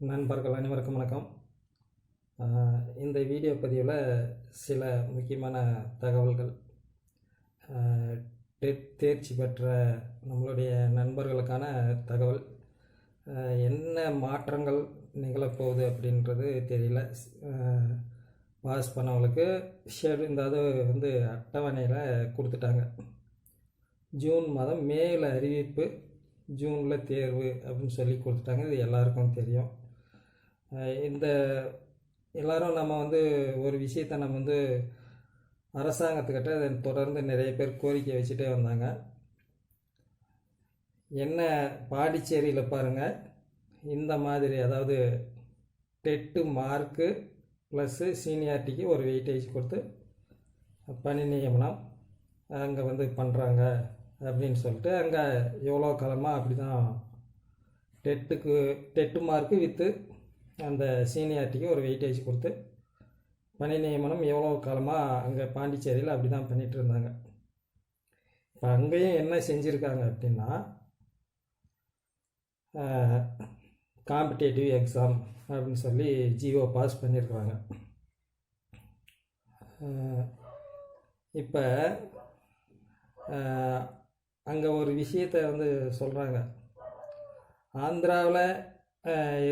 நண்பர்கள் அனைவருக்கும் வணக்கம். இந்த வீடியோ பதிவில் சில முக்கியமான தகவல்கள். டெட் தேர்ச்சி பெற்ற நம்மளுடைய நண்பர்களுக்கான தகவல். என்ன மாற்றங்கள் நிகழப்போகுது அப்படின்றது தெரியல. பாஸ் பண்ணவங்களுக்கு ஷெட் இந்த அது வந்து அட்டவணையில் கொடுத்துட்டாங்க. ஜூன் மாதம் மேல அறிவிப்பு ஜூனில் தேர்வு அப்படின்னு சொல்லி கொடுத்துட்டாங்க. இது எல்லாருக்கும் தெரியும். இந்த எல்லாரும் நம்ம வந்து ஒரு விஷயத்தை நம்ம வந்து அரசாங்கத்துக்கிட்ட அதை தொடர்ந்து நிறைய பேர் கோரிக்கை வச்சுட்டே வந்தாங்க. என்ன பாண்டிச்சேரியில் பாருங்கள் இந்த மாதிரி அதாவது டெட்டு மார்க்கு ப்ளஸ்ஸு சீனியாரிட்டிக்கு ஒரு வெயிட்டேஜ் கொடுத்து பணி நியமனம் அங்கே வந்து பண்ணுறாங்க அப்படின்னு சொல்லிட்டு அங்கே எவ்வளோ காலமாக அப்படி தான் டெட்டுக்கு டெட்டு மார்க்கு விற்று அந்த சீனியாரிட்டிக்கு ஒரு வெயிட்டேஜ் கொடுத்து பணி நியமனம் எவ்வளோ காலமாக அங்கே பாண்டிச்சேரியில் அப்படி தான் பண்ணிகிட்டு இருந்தாங்க. இப்போ அங்கேயும் என்ன செஞ்சுருக்காங்க அப்படின்னா காம்படேட்டிவ் எக்ஸாம் அப்படின்னு சொல்லி ஜிஓ பாஸ் பண்ணியிருக்கிறாங்க இப்போ அங்கே ஒரு விஷயத்தை வந்து சொல்கிறாங்க ஆந்திராவில்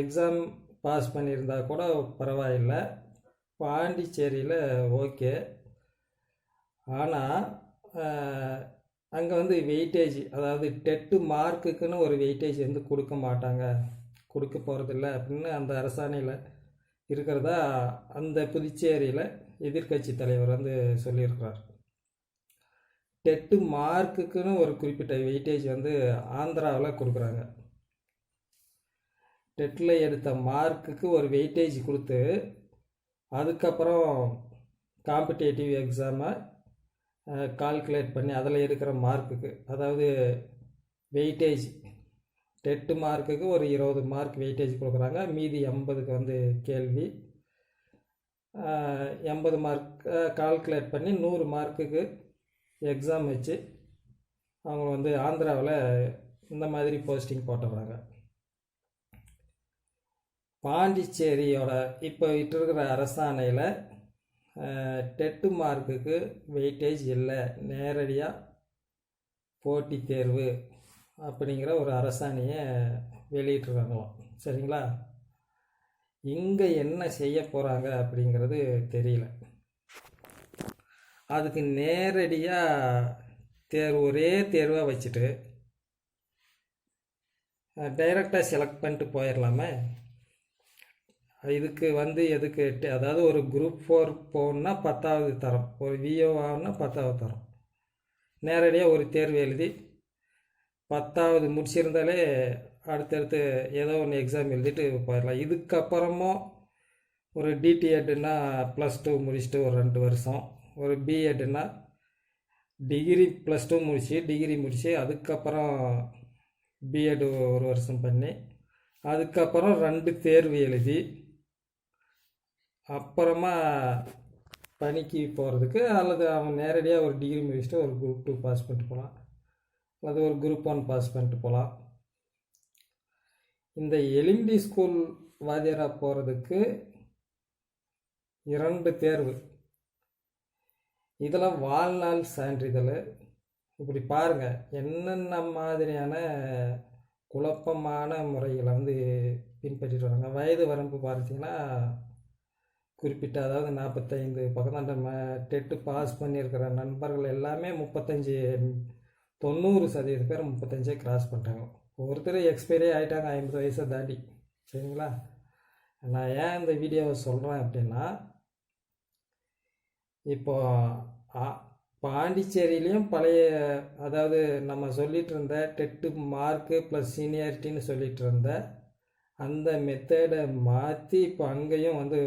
எக்ஸாம் பாஸ் பண்ணியிருந்தா கூட பரவாயில்லை. பாண்டிச்சேரியில் ஓகே. ஆனால் அங்கே வந்து வெயிட்டேஜ் அதாவது டெட்டு மார்க்குக்குன்னு ஒரு வெயிட்டேஜ் வந்து கொடுக்க மாட்டாங்க. கொடுக்க போகிறதில்ல அப்படின்னு அந்த அரசாணையில் இருக்கிறதா அந்த புதுச்சேரியில் எதிர்க்கட்சி தலைவர் வந்து சொல்லியிருக்கிறார். டெட்டு மார்க்குக்குன்னு ஒரு குறிப்பிட்ட வெயிட்டேஜ் வந்து ஆந்திராவில் கொடுக்குறாங்க. டெட்டில் எடுத்த மார்க்குக்கு ஒரு வெயிட்டேஜ் கொடுத்து அதுக்கப்புறம் காம்படேட்டிவ் எக்ஸாமை கால்குலேட் பண்ணி அதில் இருக்கிற மார்க்குக்கு அதாவது வெயிட்டேஜ் டெட்டு மார்க்குக்கு ஒரு இருபது மார்க் வெயிட்டேஜ் கொடுக்குறாங்க. மீதி எண்பதுக்கு வந்து கேள்வி. எண்பது மார்க் கால்குலேட் பண்ணி நூறு மார்க்குக்கு எக்ஸாம் வச்சு அவங்க வந்து ஆந்திராவில் இந்த மாதிரி போஸ்டிங் போட்டுடுறாங்க பாண்டிச்சேரியோட இப்போ இருக்கிற அரசாணையில் டெட்டு மார்க்குக்கு வெயிட்டேஜ் இல்லை. நேரடியாக போட்டி தேர்வு அப்படிங்கிற ஒரு அரசாணையை வெளியிட்ருக்காங்களாம் சரிங்களா? இங்கே என்ன செய்ய போகிறாங்க அப்படிங்கிறது தெரியல. அதுக்கு நேரடியாக தேர்வு ஒரே தேர்வாக வச்சுட்டு டைரெக்டாக செலக்ட் பண்ணிட்டு போயிடலாமே? இதுக்கு வந்து எதுக்கு அதாவது ஒரு குரூப் ஃபோர் போகணுன்னா பத்தாவது தரம். ஒரு விஓ ஆகுனா பத்தாவது தரம். நேரடியாக ஒரு தேர்வு எழுதி பத்தாவது முடிச்சிருந்தாலே அடுத்தடுத்து ஏதோ ஒன்று எக்ஸாம் எழுதிட்டு போயிடலாம். இதுக்கப்புறமும் ஒரு டிடிஎட்னா ப்ளஸ் டூ முடிச்சுட்டு ஒரு ரெண்டு வருஷம். ஒரு பிஎட்னா டிகிரி ப்ளஸ் டூ முடித்து டிகிரி முடித்து அதுக்கப்புறம் பிஎட் ஒரு வருஷம் பண்ணி அதுக்கப்புறம் ரெண்டு தேர்வு எழுதி அப்புறமா பணிக்கு போகிறதுக்கு அல்லது அவன் நேரடியாக ஒரு டிகிரி முடிச்சுட்டு ஒரு குரூப் டூ பாஸ் பண்ணிட்டு போகலாம் அல்லது ஒரு குரூப் ஒன் பாஸ் பண்ணிட்டு போகலாம் இந்த எலிமெண்ட்ரி ஸ்கூல் வாத்தியாராக போகிறதுக்கு இரண்டு தேர்வு. இதில் வாழ்நாள் சான்றிதழ். இப்படி பாருங்கள் என்னென்ன மாதிரியான குழப்பமான முறைகளை வந்து பின்பற்றிட்டு வராங்க. வயது வரம்பு பார்த்தீங்கன்னா குறிப்பிட்ட அதாவது நாற்பத்தைந்து பக்கம் டெட்டு பாஸ் பண்ணியிருக்கிற நண்பர்கள் எல்லாமே முப்பத்தஞ்சு தொண்ணூறு சதவீத பேர் முப்பத்தஞ்சே கிராஸ் பண்ணிட்டாங்க. ஒருத்தர் எக்ஸ்பைரி ஆகிட்டாங்க ஐம்பது வயசை தாண்டி. சரிங்களா? நான் ஏன் இந்த வீடியோவை சொல்கிறேன் அப்படின்னா இப்போ பாண்டிச்சேரியிலையும் பழைய அதாவது நம்ம சொல்லிகிட்டு இருந்த டெட்டு மார்க்கு ப்ளஸ் சீனியாரிட்டின்னு சொல்லிகிட்டு இருந்த அந்த மெத்தடை மாற்றி இப்போ அங்கேயும் வந்து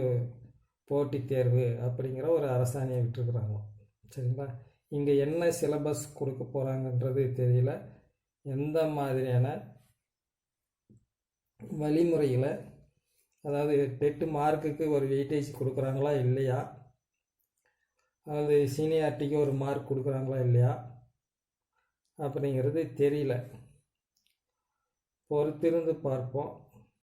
போட்டித் தேர்வு அப்படிங்கிற ஒரு அரசாணையை விட்டுருக்குறாங்க. சரிங்களா? இங்கே என்ன சிலபஸ் கொடுக்க போகிறாங்கன்றது தெரியல. எந்த மாதிரியான வழிமுறையில் அதாவது டெட்டு மார்க்குக்கு ஒரு வெயிட்டேஜ் கொடுக்குறாங்களா இல்லையா? அதாவது சீனியாரிட்டிக்கு ஒரு மார்க் கொடுக்குறாங்களா இல்லையா? அப்படிங்கிறது தெரியல. பொறுத்திருந்து பார்ப்போம்.